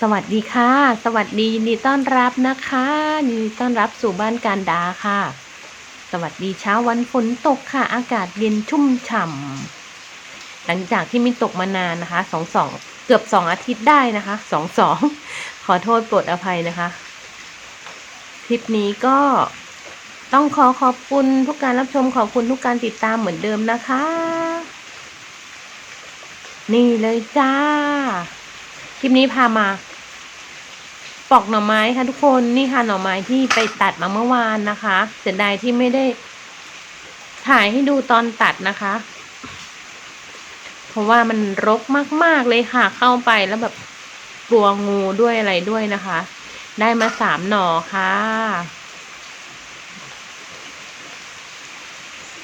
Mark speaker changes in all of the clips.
Speaker 1: สวัสดีค่ะ สวัสดียินดีต้อนรับนะคะยินดีต้อนรับสู่บ้านการดาค่ะ สวัสดีเช้าวันฝนตกค่ะ อากาศเย็นชุ่มฉ่ำหลังจากที่ม่ตกมานานนะคะสองสองเกือบสองอาทิตย์ได้นะคะสองสองขอโทษโปรดอภัยนะคะ คลิปนี้ก็ต้องขอขอบคุณทุกการรับชมขอบคุณทุกการติดตามเหมือนเดิมนะคะ นี่เลยจ้า คลิปนี้พามาปอกหน่อไม้ค่ะทุกคนนี่ค่ะหน่อไม้ที่ไปตัดมาเมื่อวานนะคะ เสียดายที่ไม่ได้ ถ่ายให้ดูตอนตัดนะคะ เพราะว่ามันรกมาก ๆเลยค่ะ เข้าไปแล้วแบบกลัวงูด้วยอะไรด้วยนะคะ ได้มาสามหน่อค่ะ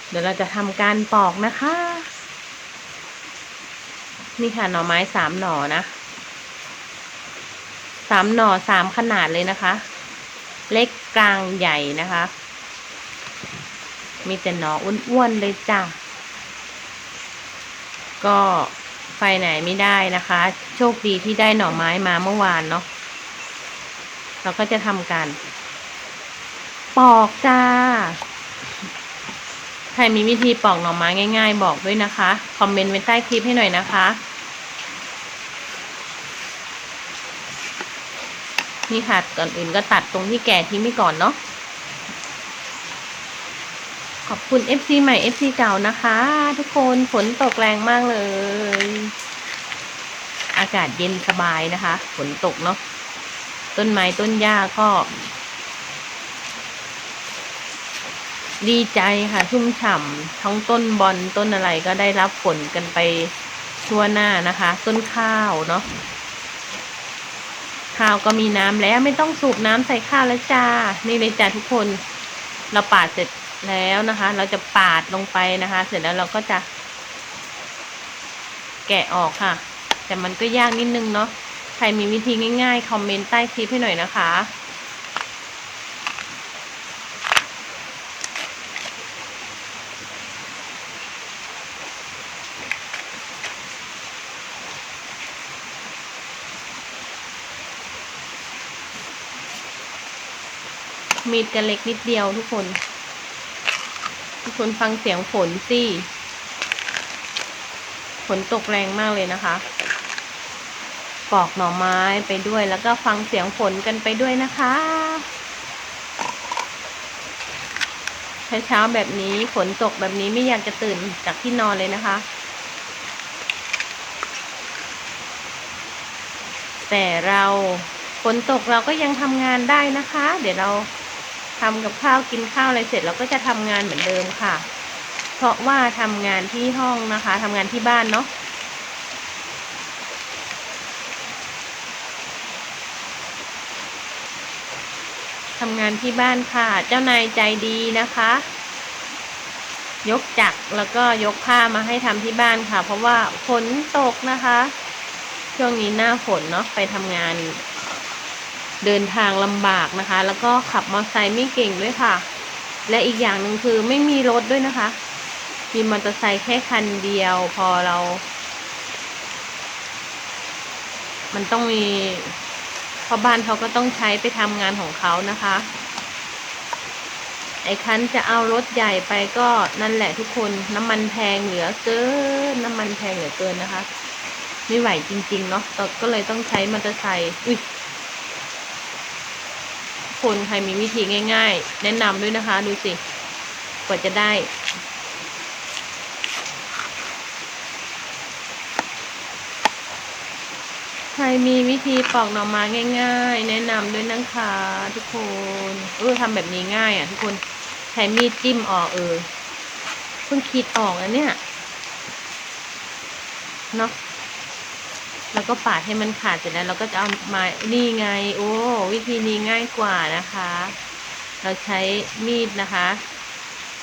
Speaker 1: เดี๋ยวเราจะทำการปอกนะคะ นี่ค่ะหน่อไม้สามหน่อนะ สามหน่อสามขนาดเลยนะคะ เล็กกลางใหญ่นะคะ มีแต่หน่ออ้วนๆเลยจ้ะก็ไปไหนไม่ได้นะคะ โชคดีที่ได้หน่อไม้มาเมื่อวานเนาะเราก็จะทำการปอกจ้า ใครมีวิธีปอกหน่อไม้ง่าย ๆ บอกด้วยนะคะ คอมเมนต์ไว้ใต้คลิปให้หน่อยนะคะ นี่ค่ะก่อนอื่นก็ตัดตรงที่แก่ทิ้งไปก่อนเนาะขอบคุณ FC ใหม่ FC เก่านะคะ ทุกคนฝนตกแรงมากเลย อากาศเย็นสบายนะคะฝนตกเนาะต้นไม้ต้นหญ้าก็ ดีใจค่ะ ชุ่มฉ่ำทั้งต้นบอลต้นอะไรก็ได้รับฝนกันไปทั่วหน้านะคะ ต้นข้าวเนาะ ข้าวก็มีน้ำแล้วไม่ต้องสูบน้ำใส่ข้าวแล้วจ้า นี่เลยจ้าทุกคน เราปาดเสร็จแล้วนะคะ เราจะปาดลงไปนะคะ เสร็จแล้วเราก็จะ แกะออกค่ะ แต่มันก็ยากนิดนึงเนาะ ใครมีวิธีง่ายๆ คอมเมนต์ใต้คลิปให้หน่อยนะคะ มีดกันเล็กนิดเดียวทุกคน ทุกคนฟังเสียงฝนสิฝนตกแรงมากเลยนะคะปอกหน่อไม้ไปด้วยแล้วก็ฟังเสียงฝนกันไปด้วยนะคะเช้าแบบนี้ฝนตกแบบนี้ไม่อยากจะตื่นจากที่นอนเลยนะคะ แต่เราฝนตกเราก็ยังทำงานได้นะคะ เดี๋ยวเรา ทำกับข้าวกินข้าวอะไรเสร็จเราก็จะทำงานเหมือนเดิมค่ะ เพราะว่าทำงานที่ห้องนะคะทำงานที่บ้านเนาะทำงานที่บ้านค่ะ เจ้านายใจดีนะคะ ยกจักรแล้วก็ยกผ้ามาให้ทำที่บ้านค่ะ เพราะว่าฝนตกนะคะ ช่วงนี้หน้าฝนเนาะไปทำงาน เดินทางลำบากนะคะ แล้วก็ขับมอเตอร์ไซค์ไม่เก่งด้วยค่ะ และอีกอย่างหนึ่งคือไม่มีรถด้วยนะคะ มีมอเตอร์ไซค์แค่คันเดียวพอเรา มันต้องมีเพราะบ้านเขาก็ต้องใช้ไปทำงานของเขานะคะ ไอ้คันจะเอารถใหญ่ไปก็นั่นแหละทุกคนน้ำมันแพงเหลือเกินน้ำมันแพงเหลือเกินนะคะ ไม่ไหวจริง ๆ เนาะก็เลยต้องใช้มอเตอร์ไซค์อุ้ย คนใครมีวิธีง่าย ๆ แนะนำด้วยนะคะ ดูสิกว่าจะได้ ใครมีวิธีปอกหน่อไม้ง่าย ๆ แนะนำด้วยนะคะทุกคนเออทำแบบนี้ง่ายอะทุกคนใช้มีดจิ้มออกเออเพิ่งคิดออกนะเนี่ยเนาะ แล้วก็ปาดให้มันขาดเสร็จแล้วเราก็จะเอามานี่ไง โอ้วิธีนี้ง่ายกว่านะคะ เราใช้มีดนะคะ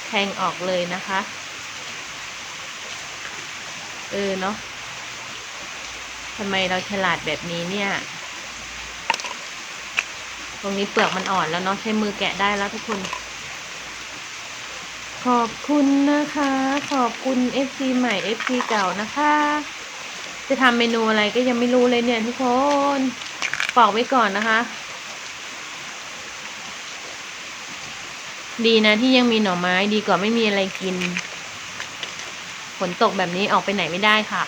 Speaker 1: แทงออกเลยนะคะ เออเนาะทำไมเราฉลาดแบบนี้เนี่ย ตรงนี้เปลือกมันอ่อนแล้วเนาะใช้มือแกะได้แล้วทุกคน ขอบคุณนะคะ ขอบคุณ FC ใหม่ FC เก่านะคะ จะทำเมนูอะไรก็ยังไม่รู้เลยเนี่ยทุกคนปอกไว้ก่อนนะคะ ดีนะที่ยังมีหน่อไม้ดีกว่าไม่มีอะไรกินฝนตกแบบนี้ออกไปไหนไม่ได้ค่ะ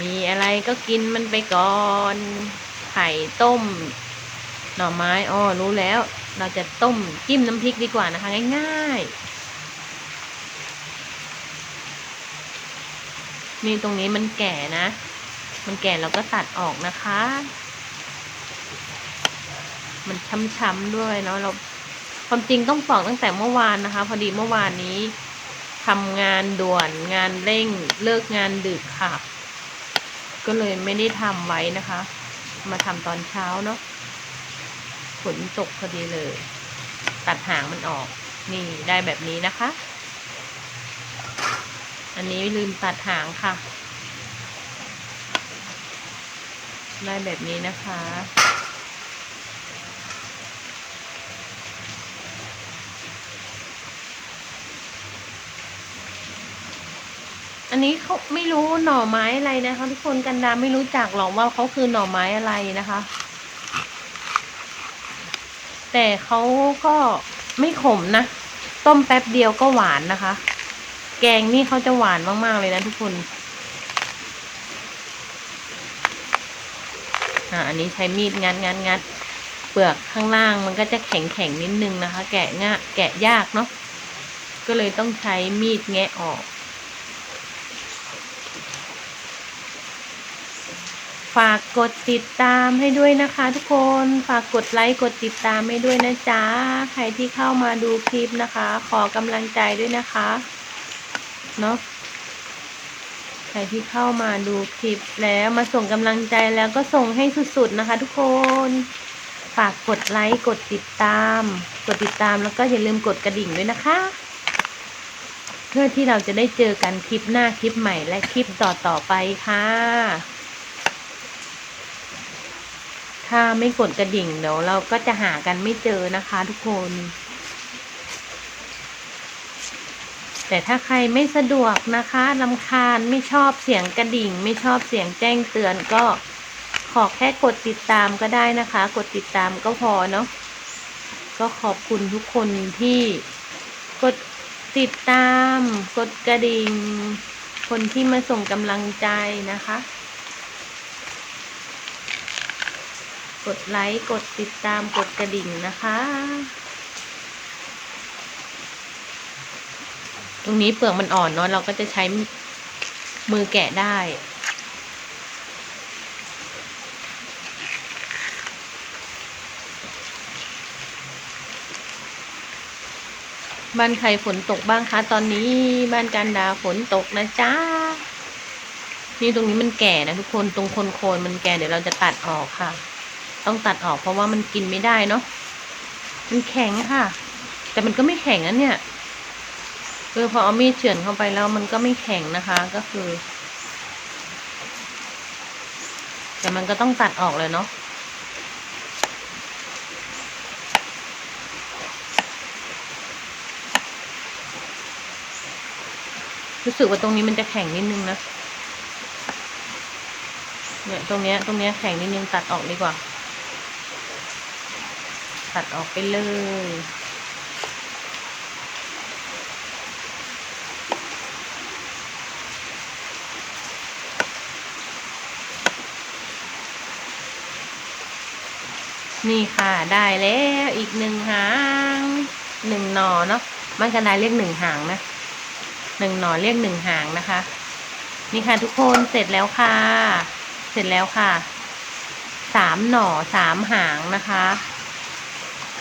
Speaker 1: มีอะไรก็กินมันไปก่อน ไข่ต้ม หน่อไม้อ๋อรู้แล้ว เราจะต้มจิ้มน้ำพริกดีกว่านะคะ ง่ายๆ นี่ตรงนี้มันแก่นะ มันแก่เราก็ตัดออกนะคะ มันช้ำๆด้วยเนาะเราความจริงต้องปอกตั้งแต่เมื่อวานนะคะ พอดีเมื่อวานนี้ทำงานด่วนงานเร่งเลิกงานดึกค่ะ ก็เลยไม่ได้ทำไว้นะคะ มาทำตอนเช้าเนาะฝนตกพอดีเลย ตัดหางมันออก นี่ได้แบบนี้นะคะ อันนี้ลืมตัดหางค่ะ ได้แบบนี้นะคะ อันนี้เขาไม่รู้หน่อไม้อะไรนะคะทุกคนกันดาไม่รู้จักหรอกว่าเขาคือหน่อไม้อะไรนะคะ แต่เขาก็ไม่ขมนะ ต้มแป๊บเดียวก็หวานนะคะ แกงนี่เขาจะหวานมาก ๆ เลยนะทุกคน อ่า อันนี้ใช้มีดงัดงัดงัดเปลือกข้างล่างมันก็จะแข็งแข็งนิดนึงนะคะ แกะง่ะแกะยากเนาะ ก็เลยต้องใช้มีดแงะออก ฝากกดติดตามให้ด้วยนะคะทุกคน ฝากกดไลค์กดติดตามให้ด้วยนะจ๊ะ ใครที่เข้ามาดูคลิปนะคะ ขอกำลังใจด้วยนะคะ เนาะใครที่เข้ามาดูคลิปแล้วมาส่งกำลังใจแล้วก็ส่งให้สุดๆนะคะทุกคนฝากกดไลค์กดติดตาม กดติดตามแล้วก็อย่าลืมกดกระดิ่งด้วยนะคะ เพื่อที่เราจะได้เจอกันคลิปหน้าคลิปใหม่และคลิปต่อๆไปค่ะ ถ้าไม่กดกระดิ่งเดี๋ยวเราก็จะหากันไม่เจอนะคะทุกคน แต่ถ้าใครไม่สะดวกนะคะลำคาญไม่ชอบเสียงกระดิ่ง ไม่ชอบเสียงแจ้งเตือนก็ขอแค่กดติดตามก็ได้นะคะ กดติดตามก็พอเนาะก็ขอบคุณทุกคนที่กดติดตาม กดกระดิ่ง คนที่มาส่งกำลังใจนะคะ กดไลค์ กดติดตามกดกระดิ่งนะคะ ตรงนี้เปลือกมันอ่อนเนาะเราก็จะใช้มือแกะได้ บ้านใครฝนตกบ้างคะ ตอนนี้บ้านการดาฝนตกนะจ๊ะนี่ตรงนี้มันแก่นะทุกคนตรงโคนโคนมันแก่เดี๋ยวเราจะตัดออกค่ะ ต้องตัดออกเพราะว่ามันกินไม่ได้เนาะมันแข็งค่ะ แต่มันก็ไม่แข็งนะเนี่ย เออพอเอามีดเฉือนเข้าไปแล้วมันก็ไม่แข็งนะคะก็คือ แต่มันก็ต้องตัดออกเลยเนาะรู้สึกว่าตรงนี้มันจะแข็งนิดนึงนะ เนี่ยตรงเนี้ย ตรงเนี้ยแข็งนิดนึงตัดออกดีกว่า ตัดออกไปเลย นี่ค่ะได้แล้วอีกหนึ่งหางหนึ่งหนอเนาะมันกันได้เรียกหนึ่งหางนะหนึ่งหน่อเรียกหนึ่งหางนะคะ นี่ค่ะทุกคนเสร็จแล้วค่ะ เสร็จแล้วค่ะสามหน่อสามหางนะคะ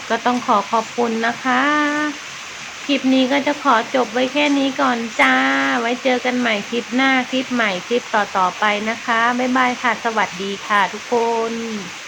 Speaker 1: ก็ต้องขอขอบคุณนะคะคลิปนี้ก็จะขอจบไว้แค่นี้ก่อนจ้า ไว้เจอกันใหม่คลิปหน้าคลิปใหม่คลิปต่อๆไปนะคะ บ๊ายบายค่ะ สวัสดีค่ะทุกคน